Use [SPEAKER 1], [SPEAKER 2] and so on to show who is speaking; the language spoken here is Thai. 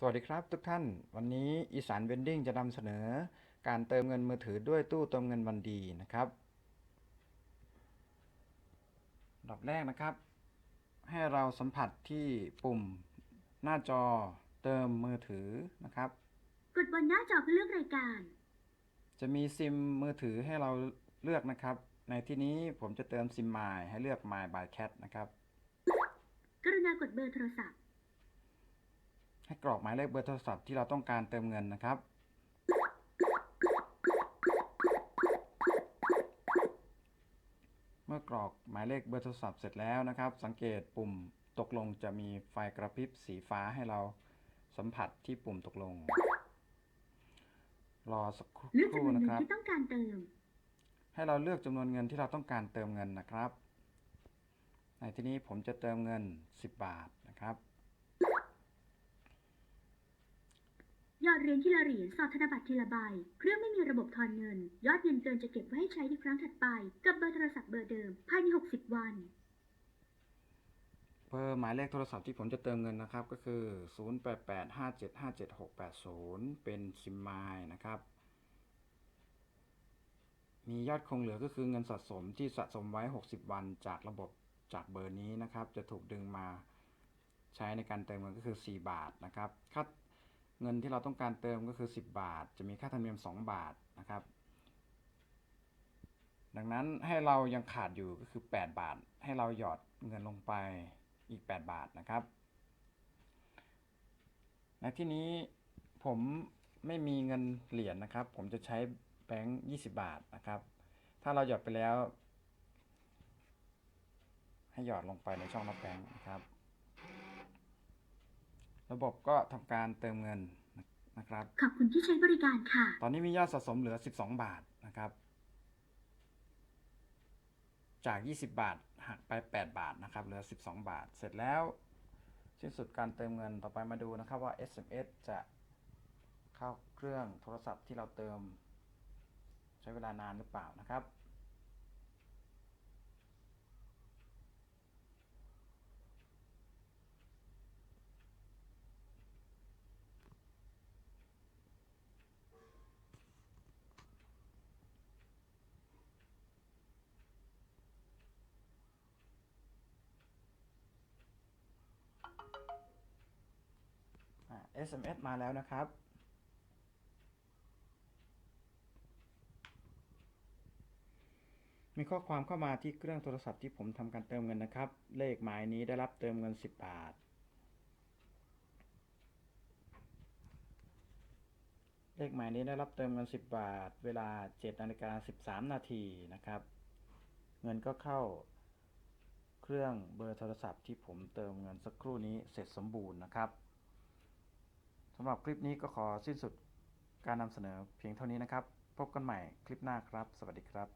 [SPEAKER 1] สวัสดีครับทุกท่าน วันนี้อีสานเวนดิ้งจะนำเสนอ การเติมเงินมือถือด้วยตู้เติมเงินวันดีนะครับอันดับแรกนะครับ ให้เราสัมผัสที่ปุ่มหน้าจอเติมมือถือนะครับ
[SPEAKER 2] กดบนหน้าจอเพื่อเลือกรายการ
[SPEAKER 1] จะมีซิมมือถือให้เราเลือกนะครับ ในที่นี้ผมจะเติมซิม m ม y ให้เลือก My by Cat นะครับ
[SPEAKER 2] กรุณากดเบอร์โทรศัพท์
[SPEAKER 1] ให้กรอกหมายเลขเบอร์โทรศัพท์ที่เราต้องการเติมเงินนะครับ เมื่อกรอกหมายเลขเบอร์โทรศัพท์เสร็จแล้วนะครับ สังเกตปุ่มตกลงจะมีไฟกระพริบสีฟ้าให้เราสัมผัสที่ปุ่มตกลง รอสักค
[SPEAKER 2] เลือก
[SPEAKER 1] รู่
[SPEAKER 2] จำนวน
[SPEAKER 1] นะ
[SPEAKER 2] เงิ
[SPEAKER 1] คนรับ
[SPEAKER 2] ที่ต้องการเติม
[SPEAKER 1] ให้เราเลือกจำนวนเงินที่เราต้องการเติมเงินนะครับ ในที่นี้ผมจะเติมเงิน 10 บาทนะครับ
[SPEAKER 2] ยอดเหรียญทีละเหรียญสอดธนบัตรทีละใบ เครื่องไม่มีระบบทอนเงิน ยอดเงินเกินจะเก็บไว้ให้ใช้ในครั้งถัดไป กับเบอร์โทรศัพท์เบอร์เดิม ภายใน 60 วัน
[SPEAKER 1] เบอร์หมายเลขโทรศัพท์ที่ผมจะเติมเงินนะครับ ก็คือ 0885757680 เป็นซิมมายนะครับ มียอดคงเหลือก็คือเงินสะสมที่สะสมไว้ 60 วันจากระบบจากเบอร์นี้นะครับ จะถูกดึงมาใช้ในการเติมเงินก็คือ 4 บาทนะครับค่า เงินที่เราต้องการเติมก็คือ 10 บาท จะมีค่าธรรมเนียม 2 บาทนะครับ ดังนั้นให้เรายังขาดอยู่ก็คือ 8 บาท ให้เราหยอดเงินลงไปอีก 8 บาทนะครับ ในที่นี้ผมไม่มีเงินเหรียญนะครับ ผมจะใช้แบงค์20 บาทนะครับ ถ้าเราหยอดไปแล้ว ให้หยอดลงไปในช่องรับแบงค์นะครับ ระบบก็ทำการเติมเงินนะครับ
[SPEAKER 2] ขอบคุณที่ใช้บริการค่ะ
[SPEAKER 1] ตอนนี้มียอดสะสมเหลือ 12 บาทนะครับ จาก 20 บาทหักไป 8 บาทนะครับ เหลือ 12 บาท เสร็จแล้วสิ้นสุดการเติมเงินต่อไปมาดูนะครับว่า SMS จะเข้าเครื่องโทรศัพท์ที่เราเติม ใช้เวลานานหรือเปล่านะครับ SMS มาแล้วนะครับ มีข้อความเข้ามาที่เครื่องโทรศัพท์ที่ผมทำการเติมเงินนะครับ เลขหมายนี้ได้รับเติมเงิน 10 บาท เลขหมายนี้ได้รับเติมเงิน 10 บาท เวลา7นาฬิกา13 นาทีนะครับ เงินก็เข้าเครื่องเบอร์โทรศัพท์ที่ผมเติมเงินสักครู่นี้เสร็จสมบูรณ์นะครับ สำหรับคลิปนี้ก็ขอสิ้นสุดการนำเสนอเพียงเท่านี้นะครับ พบกันใหม่คลิปหน้าครับ สวัสดีครับ